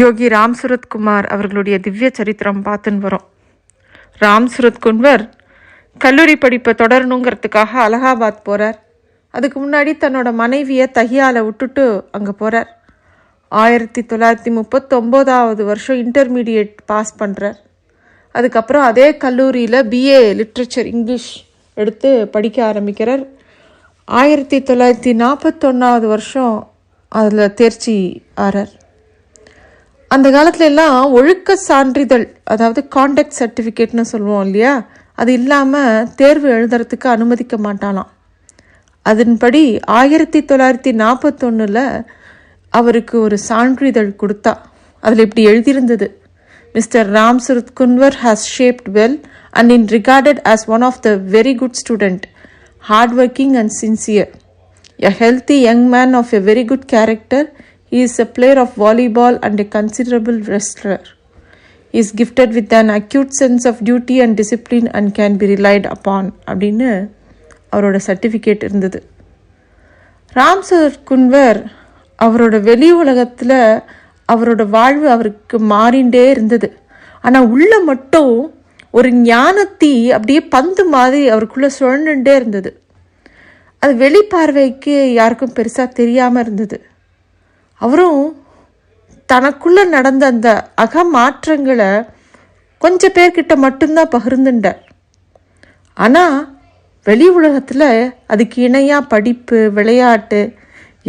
யோகி ராம் சுரத்குமார் அவர்களுடைய திவ்ய சரித்திரம் பார்த்துன்னு வரோம். ராம் சுரத்குன்வர் கல்லூரி படிப்பை தொடரணுங்கிறதுக்காக அலகாபாத் போகிறார் அதுக்கு முன்னாடி தன்னோட மனைவியை தஹியால விட்டுட்டு அங்கே போகிறார் ஆயிரத்தி தொள்ளாயிரத்தி முப்பத்தொம்போதாவது வருஷம் இன்டர்மீடியட் பாஸ் பண்ணுறார் அதுக்கப்புறம் அதே கல்லூரியில் பிஏ லிட்ரேச்சர் இங்கிலீஷ் எடுத்து படிக்க ஆரம்பிக்கிறார். ஆயிரத்தி தொள்ளாயிரத்தி நாற்பத்தொன்னாவது வருஷம் அதில் தேர்ச்சி ஆறார். அந்த காலத்துல எல்லாம் ஒழுக்க சான்றிதழ் அதாவது காண்டாக்ட் சர்டிஃபிகேட்னு சொல்லுவோம் இல்லையா? அது இல்லாமல் தேர்வு எழுதுறதுக்கு அனுமதிக்க மாட்டானாம். அதன்படி ஆயிரத்தி தொள்ளாயிரத்தி நாற்பத்தொன்னில் அவருக்கு ஒரு சான்றிதழ் கொடுத்தா அதில் இப்படி எழுதியிருந்தது. Mister Ram Surat Kunwar has shaped well and in regarded as one of the very good student hard working and sincere a healthy young man of a very good character he is a player of volleyball and a considerable wrestler. He is gifted with an acute sense of duty and discipline and can be relied upon அப்படின்னு அவரோட certificate இருந்தது. Ramsar Kunwar அவரோட வெளி உலகத்தில் அவரோட வாழ்வு அவருக்கு மாறிண்டே இருந்தது. ஆனால் உள்ள மட்டும் ஒரு ஞானத்தி அப்படியே பந்து மாதிரி அவருக்குள்ளே சுழண்டுட்டே இருந்தது. அது வெளிப்பார்வைக்கு யாருக்கும் பெருசாக தெரியாமல் இருந்தது. அவரும் தனக்குள்ளே நடந்த அந்த அக மாற்றங்களை கொஞ்சம் பேர்கிட்ட மட்டும்தான் பகிர்ந்துட்டார். ஆனால் வெளி உலகத்தில் அதுக்கு இணையாக படிப்பு விளையாட்டு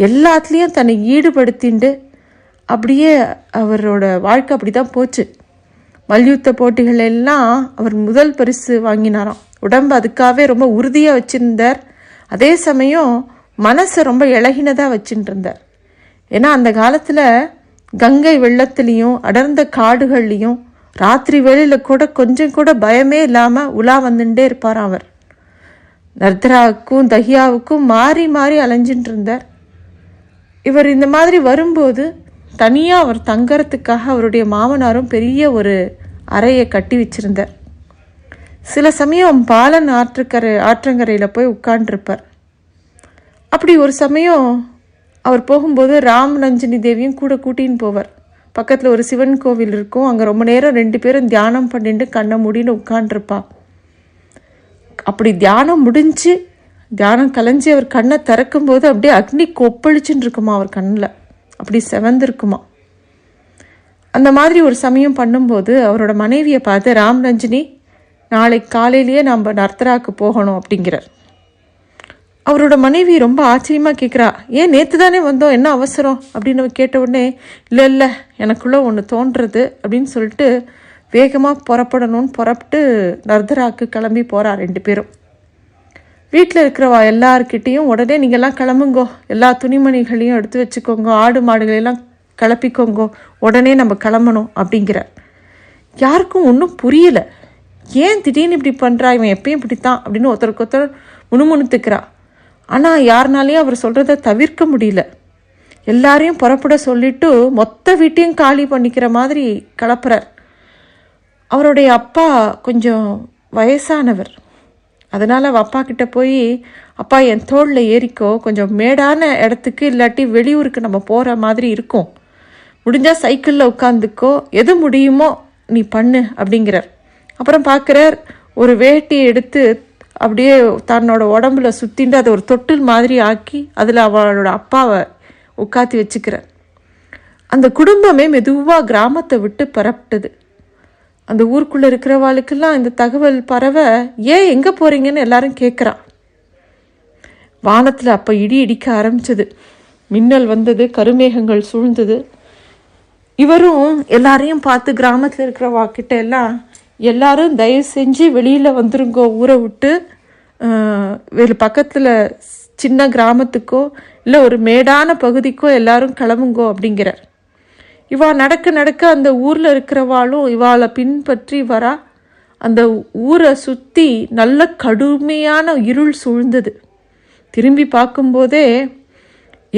எல்லாத்துலேயும் தன்னை ஈடுபடுத்திண்டு அப்படியே அவரோட வாழ்க்கை அப்படி தான் போச்சு. மல்யுத்த போட்டிகள் எல்லாம் அவர் முதல் பரிசு வாங்கினாராம். உடம்பு அதுக்காகவே ரொம்ப உறுதியாக வச்சுருந்தார். அதே சமயம் மனசை ரொம்ப இழகினதாக வச்சுட்டு இருந்தார் ஏன்னா அந்த காலத்தில் கங்கை வெள்ளத்துலேயும் அடர்ந்த காடுகள்லேயும் ராத்திரி வேளையில் கூட கொஞ்சம் கூட பயமே இல்லாமல் உலா வந்துட்டே இருப்பார் அவர். நர்தராவுக்கும் தஹியாவுக்கும் மாறி மாறி அலைஞ்சிட்டு இருந்தார். இவர் இந்த மாதிரி வரும்போது தனியாக அவர் தங்கறதுக்காக அவருடைய மாமனாரும் பெரிய ஒரு அறையை கட்டி வச்சிருந்தார். சில சமயம் பாலன் ஆற்றுக்கரை ஆற்றங்கரையில் போய் உட்காண்டிருப்பார் அப்படி ஒரு சமயம் அவர் போகும்போது ராம் நஞ்சினி தேவியும் கூட கூட்டின்னு போவார். பக்கத்தில் ஒரு சிவன் கோவில் இருக்கும். அங்கே ரொம்ப நேரம் ரெண்டு பேரும் தியானம் பண்ணிட்டு கண்ணை முடின்னு உட்காண்டிருப்பா அப்படி தியானம் முடிஞ்சு தியானம் கலைஞ்சி அவர் கண்ணை திறக்கும்போது அப்படியே அக்னி கொப்பளிச்சுன்னு இருக்குமா அவர் கண்ணில். அப்படி செவந்திருக்குமா. அந்த மாதிரி ஒரு சமயம் பண்ணும்போது அவரோட மனைவியை பார்த்து ராம் ரஞ்சினி நாளை காலையிலேயே நம்ம நர்த்தராக்கு போகணும் அப்படிங்கிறார். அவரோட மனைவி ரொம்ப ஆச்சரியமாக கேட்குறா ஏன் நேற்று தானே வந்தோம்? என்ன அவசரம்? அப்படின்னு கேட்ட உடனே இல்லை இல்லை எனக்குள்ளே ஒன்று தோன்றுறது அப்படின்னு சொல்லிட்டு வேகமாக புறப்படணும்னு புறப்பட்டு நர்தராக்கு கிளம்பி போகிறா ரெண்டு பேரும். வீட்டில் இருக்கிறவா எல்லார்கிட்டேயும் உடனே நீங்கள்லாம் கிளம்புங்கோ எல்லா துணிமணிகளையும் எடுத்து வச்சுக்கோங்க ஆடு மாடுகளெல்லாம் கிளப்பிக்கோங்கோ உடனே நம்ம கிளம்பணும் அப்படிங்கிற. யாருக்கும் ஒன்றும் புரியல. ஏன் திடீர்னு இப்படி பண்ணுறா இவன் எப்பயும் இப்படித்தான் அப்படின்னு ஒருத்தருக்கு ஒருத்தர் முணுமுணுத்துக்கிறா. ஆனால் யாருனாலையும் அவர் சொல்கிறத தவிர்க்க முடியல. எல்லாரையும் புறப்பட சொல்லிட்டு மொத்த வீட்டையும் காலி பண்ணிக்கிற மாதிரி கிளப்புறார். அவருடைய அப்பா கொஞ்சம் வயசானவர். அதனால் அவள் அப்பா கிட்ட போய் அப்பா என் தோளில் ஏறிக்கோ. கொஞ்சம் மேடான இடத்துக்கு இல்லாட்டி வெளியூருக்கு நம்ம போகிற மாதிரி இருக்கும். முடிஞ்சால் சைக்கிளில் உட்காந்துக்கோ. எது முடியுமோ நீ பண்ணு. அப்படிங்கிறார். அப்புறம் பார்க்குறார் ஒரு வேட்டியை எடுத்து அப்படியே தன்னோட உடம்புல சுத்திண்டு அதை ஒரு தொட்டில் மாதிரி ஆக்கி அதில் அவளோட அப்பாவை உட்காத்தி வச்சுக்கிறார் அந்த குடும்பமே மெதுவாக கிராமத்தை விட்டு பரப்பிட்டது. அந்த ஊருக்குள்ளே இருக்கிறவாளுக்கெல்லாம் இந்த தகவல் பரவ ஏன் எங்கே போகிறீங்கன்னு எல்லாரும் கேட்குறா வானத்தில் அப்போ இடி இடிக்க ஆரம்பிச்சது. மின்னல் வந்தது கருமேகங்கள் சூழ்ந்தது. இவரும் எல்லாரையும் பார்த்து கிராமத்தில் இருக்கிறவா கிட்ட எல்லாம் எல்லாரும் தயவு செஞ்சு வெளியில் வந்துருங்கோ ஊரை விட்டு. வேறு பக்கத்தில் சின்ன கிராமத்துக்கோ இல்லை ஒரு மேடான பகுதிக்கோ எல்லாரும் கிளம்புங்கோ அப்படிங்கிறார். இவா நடக்க நடக்க அந்த ஊரில் இருக்கிறவாளும் இவாளை பின்பற்றி வரா. அந்த ஊரை சுற்றி நல்ல கடுமையான இருள் சூழ்ந்தது. திரும்பி பார்க்கும்போதே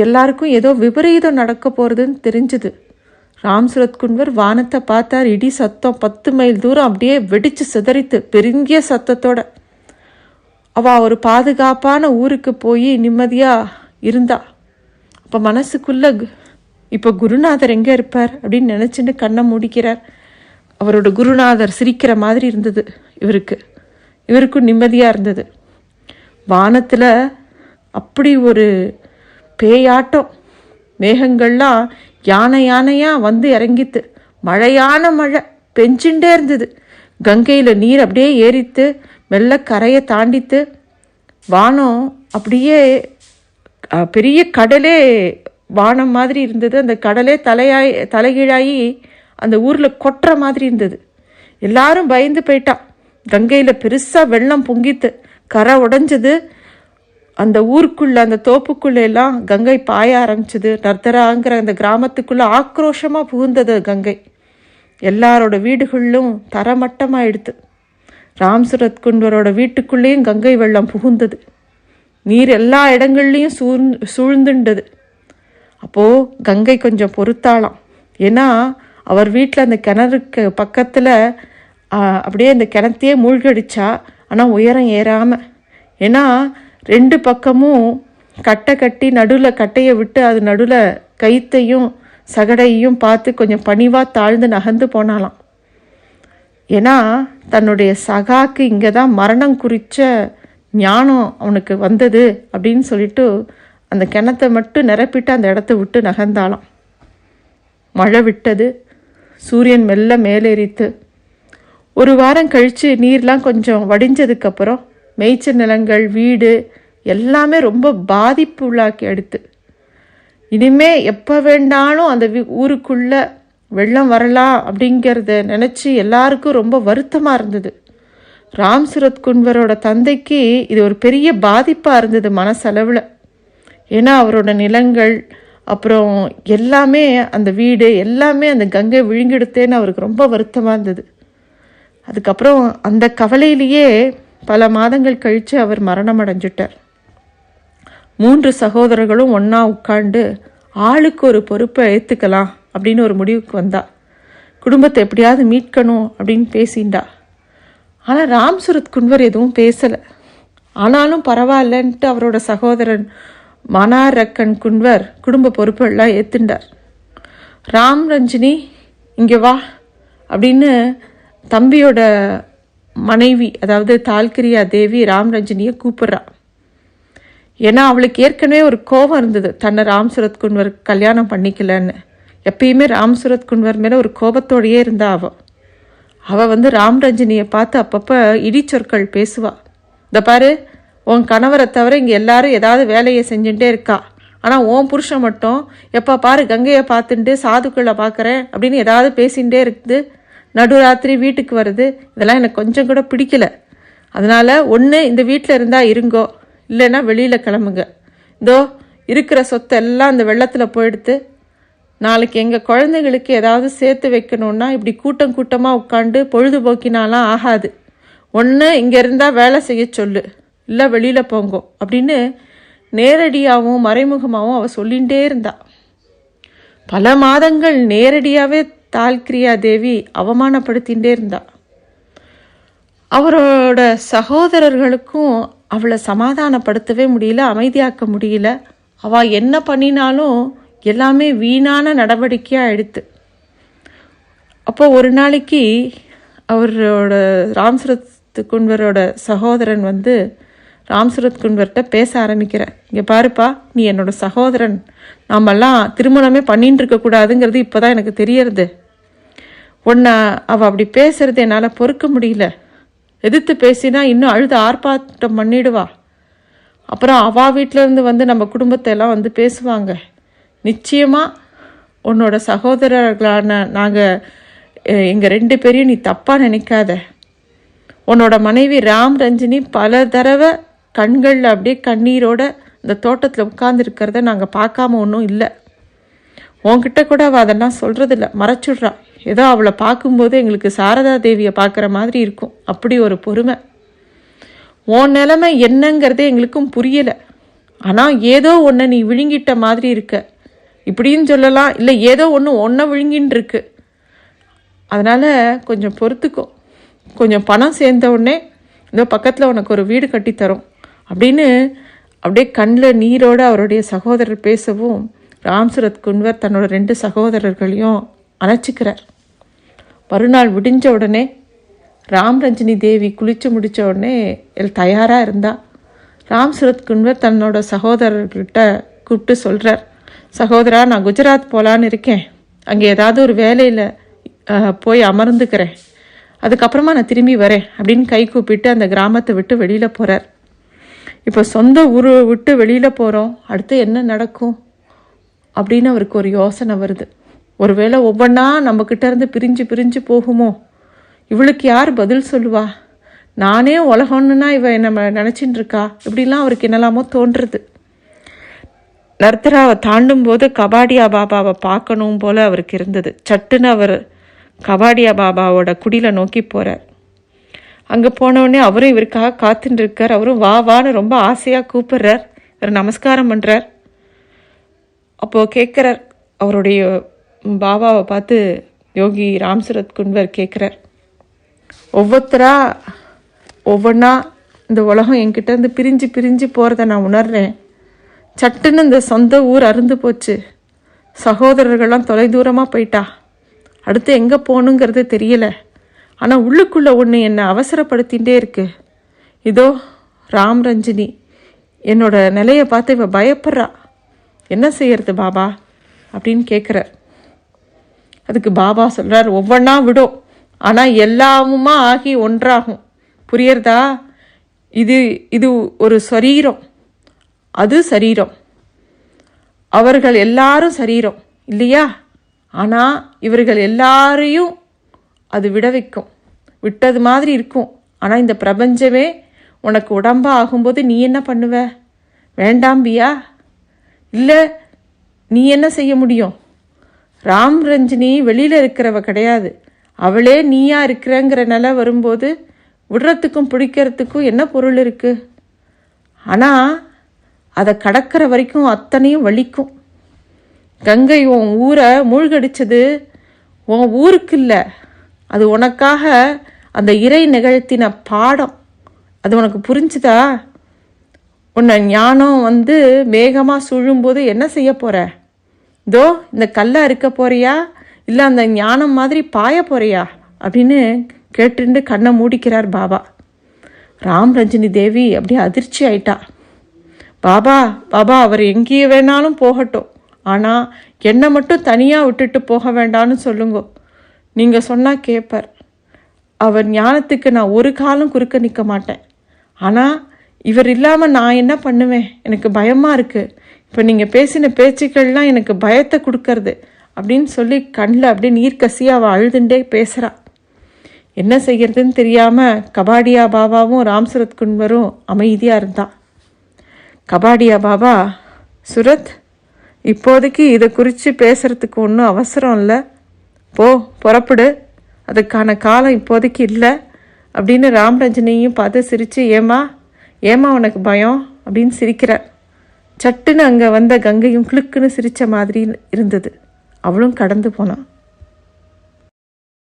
எல்லாருக்கும் ஏதோ விபரீதம் நடக்க போகிறதுன்னு தெரிஞ்சுது. ராம் சுரத்குன்வர் வானத்தை பார்த்தார் இடி சத்தம் பத்து மைல் தூரம் அப்படியே வெடிச்சு சிதறித்து பெருங்கிய சத்தத்தோட. அவ ஒரு பாதுகாப்பான ஊருக்கு போய் நிம்மதியாக இருந்தா. அப்போ மனசுக்குள்ள இப்போ குருநாதர் எங்கே இருப்பார் அப்படின்னு நினச்சிட்டு கண்ணை மூடிக்கிறார். அவரோட குருநாதர் சிரிக்கிற மாதிரி இருந்தது இவருக்கு. இவருக்கும் நிம்மதியாக இருந்தது. வானத்தில் அப்படி ஒரு பேயாட்டம் மேகங்கள்லாம் யானை யானையாக வந்து இறங்கித்து மழையான மழை பெஞ்சுட்டே இருந்தது. கங்கையில் நீர் அப்படியே ஏறித்து மெல்ல கரையை தாண்டித்து வானம் அப்படியே பெரிய கடலே வானம் மாதிரி இருந்தது. அந்த கடலே தலையாய் தலைகீழாகி அந்த ஊரில் கொட்டுற மாதிரி இருந்தது. எல்லாரும் பயந்து போயிட்டான் கங்கையில் பெருசாக வெள்ளம் பொங்கித்து கரை உடஞ்சது. அந்த ஊருக்குள்ளே அந்த தோப்புக்குள்ள எல்லாம் கங்கை பாய ஆரம்பிச்சது. நர்த்தராங்கிற அந்த கிராமத்துக்குள்ளே ஆக்ரோஷமாக புகுந்தது கங்கை. எல்லாரோட வீடுகளிலும் தரமட்டமாயிடுது ராம்சுரத் குண்டரோட வீட்டுக்குள்ளேயும் கங்கை வெள்ளம் புகுந்தது. நீர் எல்லா இடங்கள்லையும் சூழ் சூழ்ந்துண்டது. அப்போது கங்கை கொஞ்சம் பொறுத்தாளாம். ஏன்னா அவர் வீட்டில் அந்த கிணறுக்கு பக்கத்தில் அப்படியே அந்த கிணத்தையே மூழ்கடிச்சா ஆனால் உயரம் ஏறாமல் ஏன்னா ரெண்டு பக்கமும் கட்டை கட்டி நடுவில் கட்டையை விட்டு அது நடுவில் கைத்தையும் சகடையையும் பார்த்து கொஞ்சம் பணிவாக தாழ்ந்து நகர்ந்து போனாலாம் ஏன்னா தன்னுடைய சகாக்கு இங்கே தான் மரணம் குறித்த ஞானம் அவனுக்கு வந்தது அப்படின்னு சொல்லிட்டு அந்த கிணத்தை மட்டும் நிரப்பிட்டு அந்த இடத்த விட்டு நகர்ந்தாலாம் மழை விட்டது. சூரியன் மெல்ல மேலேறித்து ஒரு வாரம் கழித்து நீர்லாம் கொஞ்சம் வடிஞ்சதுக்கப்புறம் மேய்ச்சல் நிலங்கள் வீடு எல்லாமே ரொம்ப பாதிப்பு உள்ளாக்கி எடுத்து இனிமே எப்போ வேண்டாலும் அந்த வி- வெள்ளம் வரலாம் அப்படிங்கிறத நினச்சி எல்லாருக்கும் ரொம்ப வருத்தமாக இருந்தது. ராம் சுரத் குன்வரோட தந்தைக்கு இது ஒரு பெரிய பாதிப்பாக இருந்தது மனசளவில். ஏன்னா அவரோட நிலங்கள் அப்புறம் எல்லாமே அந்த வீடு எல்லாமே அந்த கங்கை விழுங்கிடுத்தேன்னு அவருக்கு ரொம்ப வருத்தமாக இருந்தது. அதுக்கப்புறம் அந்த கவலையிலேயே பல மாதங்கள் கழித்து அவர் மரணம் அடைஞ்சிட்டார் மூன்று சகோதரர்களும் ஒன்றா உட்காண்டு ஆளுக்கு ஒரு பொறுப்பை ஏற்றுக்கலாம் அப்படின்னு ஒரு முடிவுக்கு வந்தா. குடும்பத்தை எப்படியாவது மீட்கணும் அப்படின்னு பேசிண்டா. ஆனால் ராம் சுரத் குன்வர் எதுவும் பேசலை. ஆனாலும் பரவாயில்லன்ட்டு அவரோட சகோதரன் மனார் ரக்கன் குன்வர் குடும்ப பொறுப்பெல்லாம் ஏற்றுண்டார் ராம் ரஞ்சினி இங்கே வா அப்படின்னு தம்பியோட மனைவி அதாவது தால்கிரியா தேவி ராம் ரஞ்சினியை கூப்பிட்றா. ஏன்னா அவளுக்கு ஏற்கனவே ஒரு கோபம் இருந்தது. தன்னை ராம் சுரத் குன்வர் கல்யாணம் பண்ணிக்கலன்னு. எப்பயுமே ராம்சுரத் குன்வர் மேலே ஒரு கோபத்தோடையே இருந்தா அவள் அவள் வந்து ராம் ரஞ்சினியை பார்த்து அப்பப்போ இடிச்சொற்கள் பேசுவா. இந்த பாரு உன் கணவரை தவிர இங்கே எல்லாரும் ஏதாவது வேலையை செஞ்சுட்டே இருக்கா. ஆனால் உன் புருஷன் மட்டும் எப்போ பாரு கங்கையை பார்த்துட்டு சாதுக்களை பார்க்குறேன் அப்படின்னு ஏதாவது பேசிகிட்டே இருக்குது. நடுராத்திரி வீட்டுக்கு வருது. இதெல்லாம் எனக்கு கொஞ்சம் கூட பிடிக்கல. அதனால் ஒன்று இந்த வீட்டில் இருந்தால் இருங்கோ இல்லைன்னா வெளியில் கிளம்புங்க. இதோ இருக்கிற சொத்தை எல்லாம் அந்த வெள்ளத்தில் போயிடுத்து நாளைக்கு எங்கள் குழந்தைகளுக்கு ஏதாவது சேர்த்து வைக்கணுன்னா இப்படி கூட்டம் கூட்டமாக உட்காந்து பொழுதுபோக்கினாலாம் ஆகாது. ஒன்று இங்கே இருந்தால் வேலை செய்ய சொல்லு. இல்லை வெளியில் போங்கோ. அப்படின்னு நேரடியாகவும் மறைமுகமாகவும் அவள் சொல்லிகிட்டே இருந்தாள் பல மாதங்கள் நேரடியாகவே தால்கிரியா தேவி அவமானப்படுத்திகிட்டே இருந்தாள் அவரோட சகோதரர்களுக்கும் அவளை சமாதானப்படுத்தவே முடியல அமைதியாக்க முடியல. அவள் என்ன பண்ணினாலும் எல்லாமே வீணான நடவடிக்கையாக எடுத்து. அப்போது ஒரு நாளைக்கு அவரோட ராம்சுரத் குன்வரோட சகோதரன் வந்து ராம்சரத் குன்வர்கிட்ட பேச ஆரம்பிக்கிறேன் இங்கே பாருப்பா நீ என்னோட சகோதரன். நாமெல்லாம் திருமணமே பண்ணிட்டு இருக்கக்கூடாதுங்கிறது இப்போ தான் எனக்கு தெரியறது. உன்னை அவள் அப்படி பேசுறது என்னால் பொறுக்க முடியல. எதிர்த்து பேசினா இன்னும் அழுது ஆர்ப்பாட்டம் பண்ணிடுவா. அப்புறம் அவா வீட்டிலேருந்து வந்து நம்ம குடும்பத்தை எல்லாம் வந்து பேசுவாங்க. நிச்சயமாக உன்னோட சகோதரர்களான நாங்கள் எங்கள் ரெண்டு பேரையும் நீ தப்பாக நினைக்காத. உன்னோட மனைவி ராம் ரஞ்சினி பல தடவை கண்களில் அப்படியே கண்ணீரோட இந்த தோட்டத்தில் உட்கார்ந்துருக்கிறத நாங்கள் பார்க்காம ஒன்றும் இல்லை. உன்கிட்ட கூட அவள் அதெல்லாம் சொல்கிறதில்ல மறைச்சுடுறா. ஏதோ அவளை பார்க்கும்போது எங்களுக்கு சாரதா தேவியை பார்க்குற மாதிரி இருக்கும். அப்படி ஒரு பொறுமை. உன் நிலைமை என்னங்கிறதே எங்களுக்கும் புரியலை. ஆனால் ஏதோ ஒன்றை நீ விழுங்கிட்ட மாதிரி இருக்க. இப்படின்னு சொல்லலாம். இல்லை ஏதோ ஒன்று ஒன்றை விழுங்கின்னு இருக்கு அதனால் கொஞ்சம் பொறுத்துக்கும் கொஞ்சம் பணம் சேர்ந்த உடனே இந்த பக்கத்தில் உனக்கு ஒரு வீடு கட்டித்தரும். அப்படின்னு அப்படியே கண்ணில் நீரோடு அவருடைய சகோதரர் பேசவும் ராம்சுரத் குன்வர் தன்னோட ரெண்டு சகோதரர்களையும் அணைச்சிக்கிறார். மறுநாள் விடிஞ்ச உடனே ராம் ரஞ்சினி தேவி குளித்து முடித்த உடனே எல் தயாராக இருந்தா. ராம் சூரத் குன்வர் தன்னோட சகோதரர்கிட்ட கூப்பிட்டு சொல்கிறார் சகோதரா நான் குஜராத் போகலான்னு இருக்கேன். அங்கே ஏதாவது ஒரு வேலையில் போய் அமர்ந்துக்கிறேன். அதுக்கப்புறமா நான் திரும்பி வரேன் அப்படின்னு கை கூப்பிட்டு அந்த கிராமத்தை விட்டு வெளியில் போகிறார் இப்போ சொந்த ஊரை விட்டு வெளியில் போகிறோம் அடுத்து என்ன நடக்கும் அப்படின்னு அவருக்கு ஒரு யோசனை வருது. ஒருவேளை ஒவ்வொன்றா நம்மக்கிட்ட இருந்து பிரிஞ்சு பிரிஞ்சு போகுமோ? இவளுக்கு யார் பதில் சொல்லுவா? நானே உலகம்னுனா இவ என்னை நினச்சின்னு இருக்கா? இப்படிலாம் அவருக்கு என்னெல்லாமோ தோன்றுறது நர்தராவை தாண்டும் போது கபாடியா பாபாவை பார்க்கணும் போல அவருக்கு இருந்தது. சட்டுன்னு அவர் கபாடியா பாபாவோட குடியில் நோக்கி போகிறார் அங்கே போனவுடனே அவரும் இவருக்காக காத்துட்டு இருக்கார். அவரும் வா வான்னு ரொம்ப ஆசையாக கூப்பிடுறார். இவர் நமஸ்காரம் பண்ணுறார் அப்போது கேட்குறார் அவருடைய பாபாவை பார்த்து யோகி ராம்சரத் குன்வர் கேட்குறார் ஒவ்வொருத்தராக ஒவ்வொன்றா இந்த உலகம் என்கிட்ட இருந்து பிரிஞ்சு பிரிஞ்சு போகிறத நான் உணர்றேன். சட்டுன்னு இந்த சொந்த ஊர் அருந்து போச்சு. சகோதரர்கள்லாம் தொலைதூரமாக போயிட்டா. அடுத்து எங்கே போகணுங்கிறது தெரியல. ஆனால் உள்ளுக்குள்ளே ஒன்று என்னை அவசரப்படுத்திகிட்டே இருக்கு. இதோ ராம் ரஞ்சினி. என்னோட நிலையை பார்த்து இவ பயப்படுறா. என்ன செய்யறது பாபா? அப்படின்னு கேட்குறார் அதுக்கு பாபா சொல்கிறார் ஒவ்வொன்றா விடும் ஆனால் எல்லாமுமா ஆகி ஒன்றாகும். புரியறதா? இது இது ஒரு சரீரம். அது சரீரம். அவர்கள் எல்லாரும் சரீரம் இல்லையா? ஆனால் இவர்கள் எல்லாரையும் அது விட வைக்கும். விட்டது மாதிரி இருக்கும். ஆனால் இந்த பிரபஞ்சமே உனக்கு உடம்பா ஆகும்போது நீ என்ன பண்ணுவ? வேண்டாம்பியா இல்லை நீ என்ன செய்ய முடியும்? ராம் ரஞ்சினி வெளியில் இருக்கிறவ கிடையாது. அவளே நீயா இருக்கிறங்கிற நிலை வரும்போது விடுறதுக்கும் பிடிக்கிறதுக்கும் என்ன பொருள் இருக்குது ஆனால் அதை கடக்கிற வரைக்கும் அத்தனையும் வலிக்கும். கங்கை உன் ஊரை மூழ்கடிச்சது உன் ஊருக்கு இல்லை அது உனக்காக அந்த இறை நிகழ்த்தின பாடம். அது உனக்கு புரிஞ்சுதா? உன்னை ஞானம் வந்து வேகமாக சூழும்போது என்ன செய்ய போகிற இதோ இந்த கல்லை இருக்க போறியா? இல்லை அந்த ஞானம் மாதிரி பாய போறியா? அப்படின்னு கேட்டுண்டு கண்ணை மூடிக்கிறார் பாபா. ராம் ரஞ்சினி தேவி அப்படியே அதிர்ச்சி ஆயிட்டா. பாபா பாபா அவர் எங்கேயே வேணாலும் போகட்டும். ஆனால் என்னை மட்டும் தனியாக விட்டுட்டு போக வேண்டாம்னு சொல்லுங்க. நீங்கள் சொன்னால் கேட்பார் அவர் ஞானத்துக்கு நான் ஒரு காலம் குறுக்க நிற்க மாட்டேன். ஆனால் இவர் இல்லாமல் நான் என்ன பண்ணுவேன்? எனக்கு பயமாக இருக்குது இப்போ நீங்கள் பேசின பேச்சுக்கள்லாம் எனக்கு பயத்தை கொடுக்கறது அப்படின்னு சொல்லி கண்ணில் அப்படியே நீர் கசியாக அவள் அழுதுண்டே பேசுகிறாள் என்ன செய்யறதுன்னு தெரியாமல் கபாடியா பாபாவும் ராம்சரத் குன்வரும் அமைதியாக இருந்தா. கபாடியா பாபா சுரத் இப்போதைக்கு இதை குறித்து பேசுகிறதுக்கு ஒன்றும் அவசரம் இல்லை. போ புறப்படு. அதுக்கான காலம் இப்போதைக்கு இல்லை. அப்படின்னு ராம்ரஞ்சனியும் பார்த்து சிரித்து ஏமா ஏமா உனக்கு பயம்? அப்படின்னு சிரிக்கிறார் சட்டுன்னு அங்கே வந்த கங்கையும் கிளுக்குன்னு சிரித்த மாதிரி இருந்தது. அவளும் கடந்து போனான்.